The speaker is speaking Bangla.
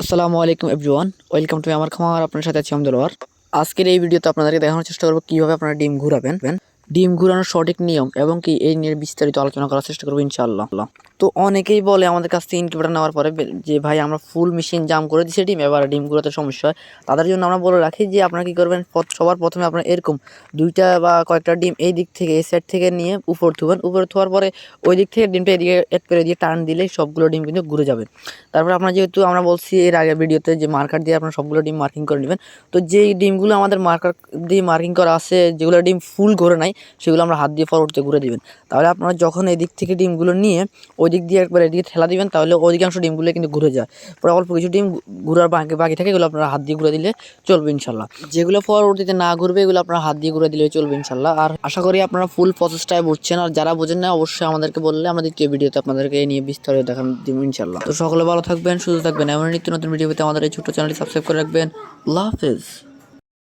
আসসালামু আলাইকুম এভরিওয়ান। ওয়েলকাম টু আমার খামার আপনার সাথে আছি আমদুলওয়ার আজকের এই ভিডিওতে আপনাদেরকে দেখানোর চেষ্টা করব কীভাবে আপনারা ডিম ঘুরাবেন। ডিম ঘুরানোর সঠিক নিয়ম এবং কি এই নিয়ে বিস্তারিত আলোচনা করার চেষ্টা করব ইনশাআল্লাহ। তো অনেকেই বলে আমাদের কাছ থেকে ইনকিউবেটার নেওয়ার পরে যে, ভাই, আমরা ফুল মেশিন জাম করে দিচ্ছি ডিম, এবার ডিম ঘুরাতে সমস্যা হয়। তাদের জন্য আমরা বলে রাখি যে, আপনারা কী করবেন সবার প্রথমে আপনারা এরকম দুইটা বা কয়েকটা ডিম এই দিক থেকে, এই সাইড থেকে নিয়ে উপর থুবেন উপরে থোয়ার পরে ওই দিক থেকে ডিমটা এদিকে এক করে দিয়ে টান দিলে সবগুলো ডিম কিন্তু ঘুরে যাবে। তারপর আপনার যেহেতু আমরা বলছি এর আগের ভিডিওতে যে মার্কার দিয়ে আপনার সবগুলো ডিম মার্কিং করে নেবেন। তো যেই ডিমগুলো আমাদের মার্কার দিয়ে মার্কিং করা আছে, যেগুলো ডিম ফুল ঘুরে নাই সেগুলো আমরা হাত দিয়ে ফরওয়ার্ডতে ঘুরে দিবেন। তাহলে আপনারা যখন এই দিক থেকে ডিমগুলো নিয়ে ওই দিক দিয়ে একবার এদিকে ঠেলা দিবেন, তাহলে অধিকাংশ ডিমগুলো কিন্তু ঘুরে যায়। পরে অল্প কিছু ডিম ঘুরার বাকি বাকি থাকে, এগুলো আপনারা হাত দিয়ে ঘুরে দিলে চলবে ইনশাল্লাহ। যেগুলো পরবর্তীতে না ঘুরবে, এগুলো আপনারা হাত দিয়ে ঘুরে দিলে চলবে ইনশাল্লাহ। আর আশা করি আপনারা ফুল প্রসেসটাই বুঝছেন, আর যারা বোঝেন না, অবশ্যই আমাদেরকে বললে আমাদের দ্বিতীয় ভিডিওতে আপনাদেরকে নিয়ে বিস্তারিত দেখান দিব ইনশাল্লাহ। তো সকলে ভালো থাকবেন, সুস্থ থাকবেন। এমন নিত্য নতুন ভিডিও পেতে আমাদের এই ছোট্ট চ্যানেলটি সাবস্ক্রাইব করে রাখবেন। আল্লাহ হাফেজ।